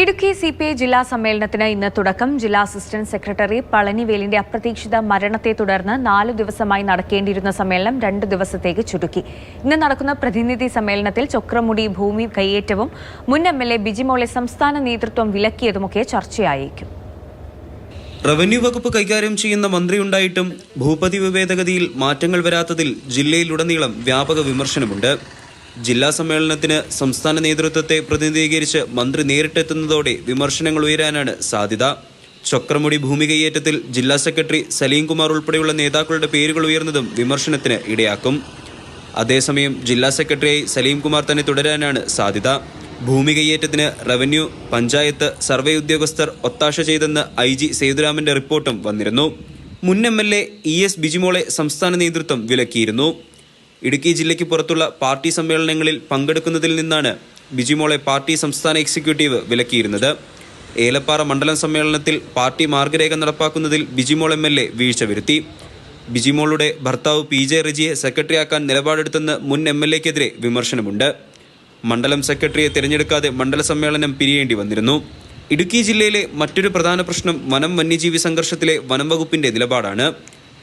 Idukki C P I ജില്ലാ സമ്മേളനത്തിന് ഇന്ന് തുടക്കം. ജില്ലാ അസിസ്റ്റന്റ് സെക്രട്ടറി പളനിവേലിന്റെ അപ്രതീക്ഷിത മരണത്തെ തുടർന്ന് നാലു ദിവസമായി നടക്കേണ്ടിയിരുന്ന സമ്മേളനം രണ്ട് ദിവസത്തേക്ക് ചുരുക്കി. ഇന്ന് നടക്കുന്ന പ്രതിനിധി സമ്മേളനത്തിൽ ചൊക്രമുടി ഭൂമി കൈയേറ്റവും മുൻ എം എൽ എ ബിജിമോളെ സംസ്ഥാന നേതൃത്വം വിലക്കിയതുമൊക്കെ ചർച്ചയായേക്കും. റവന്യൂ വകുപ്പ് കൈകാര്യം ചെയ്യുന്ന മന്ത്രിയുണ്ടായിട്ടും ഭൂപതി വിവേദഗതിയിൽ മാറ്റങ്ങൾ വരാത്തതിൽ ജില്ലയിലുടനീളം വ്യാപക വിമർശനമുണ്ട്. ജില്ലാ സമ്മേളനത്തിന് സംസ്ഥാന നേതൃത്വത്തെ പ്രതിനിധീകരിച്ച് മന്ത്രി നേരിട്ടെത്തുന്നതോടെ വിമർശനങ്ങൾ ഉയരാനാണ് സാധ്യത. ചക്രമുടി ഭൂമി കൈയേറ്റത്തിൽ ജില്ലാ സെക്രട്ടറി സലീം കുമാർ ഉൾപ്പെടെയുള്ള നേതാക്കളുടെ പേരുകൾ ഉയർന്നതും വിമർശനത്തിന് ഇടയാക്കും. അതേസമയം ജില്ലാ സെക്രട്ടറിയായി സലീം കുമാർ തന്നെ തുടരാനാണ് സാധ്യത. ഭൂമി കയ്യേറ്റത്തിന് റവന്യൂ പഞ്ചായത്ത് സർവേ ഉദ്യോഗസ്ഥർ ഒത്താശ ചെയ്തെന്ന് ഐ ജി സേതുരാമന്റെ റിപ്പോർട്ടും വന്നിരുന്നു. മുൻ M L A E S ബിജിമോളെ സംസ്ഥാന നേതൃത്വം വിലക്കിയിരുന്നു. ഇടുക്കി ജില്ലയ്ക്ക് പുറത്തുള്ള പാർട്ടി സമ്മേളനങ്ങളിൽ പങ്കെടുക്കുന്നതിൽ നിന്നാണ് ബിജിമോളെ പാർട്ടി സംസ്ഥാന എക്സിക്യൂട്ടീവ് വിലക്കിയിരുന്നത്. ഏലപ്പാറ മണ്ഡലം സമ്മേളനത്തിൽ പാർട്ടി മാർഗരേഖ നടപ്പാക്കുന്നതിൽ ബിജിമോൾ എം എൽ വീഴ്ച വരുത്തി. ബിജിമോളുടെ ഭർത്താവ് പി ജെ റെജിയെ സെക്രട്ടറിയാക്കാൻ നിലപാടെടുത്തെന്ന് മുൻ എം എൽ എക്കെതിരെ വിമർശനമുണ്ട്. മണ്ഡലം സെക്രട്ടറിയെ തിരഞ്ഞെടുക്കാതെ മണ്ഡല സമ്മേളനം പിരിയേണ്ടി വന്നിരുന്നു. ഇടുക്കി ജില്ലയിലെ മറ്റൊരു പ്രധാന പ്രശ്നം വനം വന്യജീവി സംഘർഷത്തിലെ വനം വകുപ്പിന്റെ നിലപാടാണ്.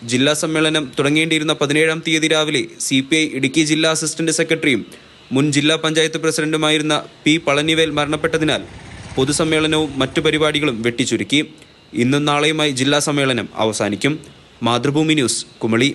ജില്ലാ സമ്മേളനം തുടങ്ങേണ്ടിയിരുന്ന പതിനേഴാം തീയതി രാവിലെ സി പി ഐ ഇടുക്കി ജില്ലാ അസിസ്റ്റന്റ് സെക്രട്ടറിയും മുൻ ജില്ലാ പഞ്ചായത്ത് പ്രസിഡന്റുമായിരുന്ന പി പളനിവേൽ മരണപ്പെട്ടതിനാൽ പൊതുസമ്മേളനവും മറ്റു പരിപാടികളും വെട്ടിച്ചുരുക്കി. ഇന്നും നാളെയുമായി ജില്ലാ സമ്മേളനം അവസാനിക്കും. മാതൃഭൂമി ന്യൂസ് കുമളി.